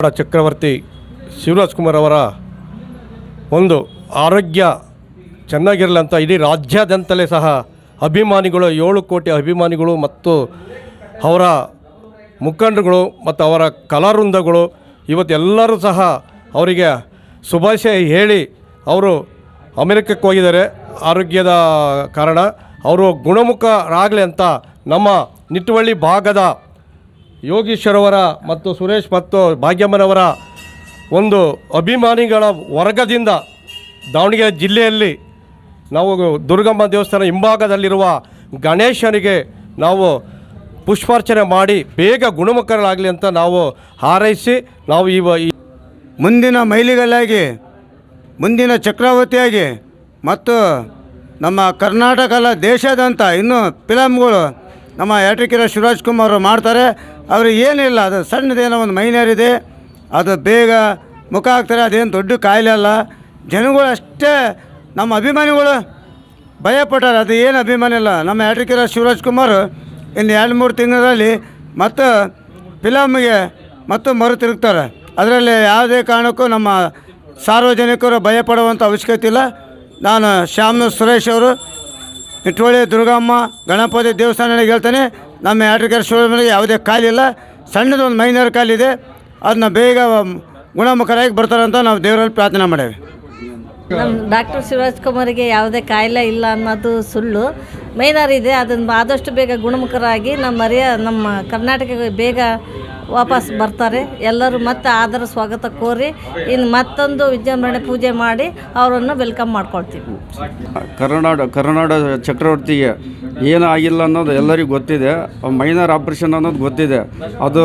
ಚಕ್ರವರ್ತಿ ಶಿವರಾಜ್ ಕುಮಾರ್ ಅವರ ಒಂದು ಆರೋಗ್ಯ ಚೆನ್ನಾಗಿರಲಿ ಅಂತ ಇಡೀ ರಾಜ್ಯಾದ್ಯಂತಲೇ ಸಹ ಅಭಿಮಾನಿಗಳು, ಏಳು ಕೋಟಿ ಅಭಿಮಾನಿಗಳು ಮತ್ತು ಅವರ ಮುಖಂಡರುಗಳು ಮತ್ತು ಅವರ ಕಲಾವೃಂದಗಳು ಇವತ್ತೆಲ್ಲರೂ ಸಹ ಅವರಿಗೆ ಶುಭಾಶಯ ಹೇಳಿ ಅವರು ಅಮೆರಿಕಕ್ಕೆ ಹೋಗಿದ್ದಾರೆ. ಆರೋಗ್ಯದ ಕಾರಣ ಅವರು ಗುಣಮುಖರಾಗಲಿ ಅಂತ ನಮ್ಮ ನಿಟ್ಟುವಳ್ಳಿ ಭಾಗದ ಯೋಗೀಶ್ವರವರ ಮತ್ತು ಸುರೇಶ್ ಮತ್ತು ಭಾಗ್ಯಮ್ಮನವರ ಒಂದು ಅಭಿಮಾನಿಗಳ ವರ್ಗದಿಂದ ದಾವಣಗೆರೆ ಜಿಲ್ಲೆಯಲ್ಲಿ ನಾವು ದುರ್ಗಮ್ಮ ದೇವಸ್ಥಾನ ಹಿಂಭಾಗದಲ್ಲಿರುವ ಗಣೇಶನಿಗೆ ನಾವು ಪುಷ್ಪಾರ್ಚನೆ ಮಾಡಿ ಬೇಗ ಗುಣಮುಖರಾಗಲಿ ಅಂತ ನಾವು ಹಾರೈಸಿ ನಾವು ಇವ ಮುಂದಿನ ಮೈಲಿಗಲ್ಲಾಗಿ, ಮುಂದಿನ ಚಕ್ರವರ್ತಿಯಾಗಿ ಮತ್ತು ನಮ್ಮ ಕರ್ನಾಟಕದ ದೇಶದಂಥ ಇನ್ನೂ ಫಿಲಮ್ಗಳು ನಮ್ಮ ಯಾಟ್ರಿಕಿರ ಶಿವರಾಜ್ ಕುಮಾರ್ ಅವರು ಮಾಡ್ತಾರೆ. ಅವರು ಏನಿಲ್ಲ ಅದು ಸಣ್ಣದೇನೋ ಒಂದು ಮೈನರ್ ಇದೆ. ಅದು ಬೇಗ ಮುಖ ಆಗ್ತಾರೆ ಅದೇನು ದೊಡ್ಡ ಕಾಯಿಲೆ ಅಲ್ಲ. ಜನಗಳು ಅಷ್ಟೇ, ನಮ್ಮ ಅಭಿಮಾನಿಗಳು ಭಯಪಟ್ಟಾರೆ, ಅದು ಏನು ಅಭಿಮಾನ ಇಲ್ಲ. ನಮ್ಮ ಯಾಟ್ರಿಕಿರ ಶಿವರಾಜ್ ಕುಮಾರ್ ಇನ್ನು ಎರಡು ಮೂರು ತಿಂಗಳಲ್ಲಿ ಮತ್ತು ಫಿಲಮ್ಗೆ ಮತ್ತು ಮರು ತಿರುಗ್ತಾರೆ. ಅದರಲ್ಲಿ ಯಾವುದೇ ಕಾರಣಕ್ಕೂ ನಮ್ಮ ಸಾರ್ವಜನಿಕರು ಭಯಪಡುವಂಥ ಅವಶ್ಯಕತೆ ಇಲ್ಲ. ನಾನು ಶ್ಯಾಮ್ನ ಸುರೇಶ್ ಅವರು ಇಟ್ವಳ್ಳಿ ದುರ್ಗಮ್ಮ ಗಣಪತಿ ದೇವಸ್ಥಾನ ಹೇಳ್ತಾನೆ, ನಮ್ಮ ಯಾಟ್ರಿಕರ ಶಿವರಾಜ್ಗೆ ಯಾವುದೇ ಕಾಲಿಲ್ಲ ಸಣ್ಣದೊಂದು ಒಂದು ಮೈನರ್ ಕಾಲಿದೆ ಅದನ್ನ ಬೇಗ ಗುಣಮುಖರಾಗಿ ಬರ್ತಾರಂತ ನಾವು ದೇವರಲ್ಲಿ ಪ್ರಾರ್ಥನೆ ಮಾಡೇವೆ. ನಮ್ಮ ಡಾಕ್ಟರ್ ಶಿವರಾಜ್ ಕುಮಾರಿಗೆ ಯಾವುದೇ ಕಾಯಿಲೆ ಇಲ್ಲ ಅನ್ನೋದು ಸುಳ್ಳು. ಮೈನರ್ ಇದೆ, ಅದನ್ನು ಆದಷ್ಟು ಬೇಗ ಗುಣಮುಖರಾಗಿ ನಮ್ಮ ಮರಿಯ ನಮ್ಮ ಕರ್ನಾಟಕಕ್ಕೆ ಬೇಗ ವಾಪಸ್ ಬರ್ತಾರೆ. ಎಲ್ಲರೂ ಮತ್ತೆ ಆದರ ಸ್ವಾಗತ ಕೋರಿ ಇನ್ನು ಮತ್ತೊಂದು ವಿಜೃಂಭಣೆ ಪೂಜೆ ಮಾಡಿ ಅವರನ್ನು ವೆಲ್ಕಮ್ ಮಾಡ್ಕೊಳ್ತೀವಿ. ಕರ್ನಾಡ ಕರ್ನಾಡ ಚಕ್ರವರ್ತಿಗೆ ಏನು ಆಗಿಲ್ಲ ಅನ್ನೋದು ಎಲ್ಲರಿಗೂ ಗೊತ್ತಿದೆ. ಮೈನರ್ ಆಪ್ರೇಷನ್ ಅನ್ನೋದು ಗೊತ್ತಿದೆ. ಅದು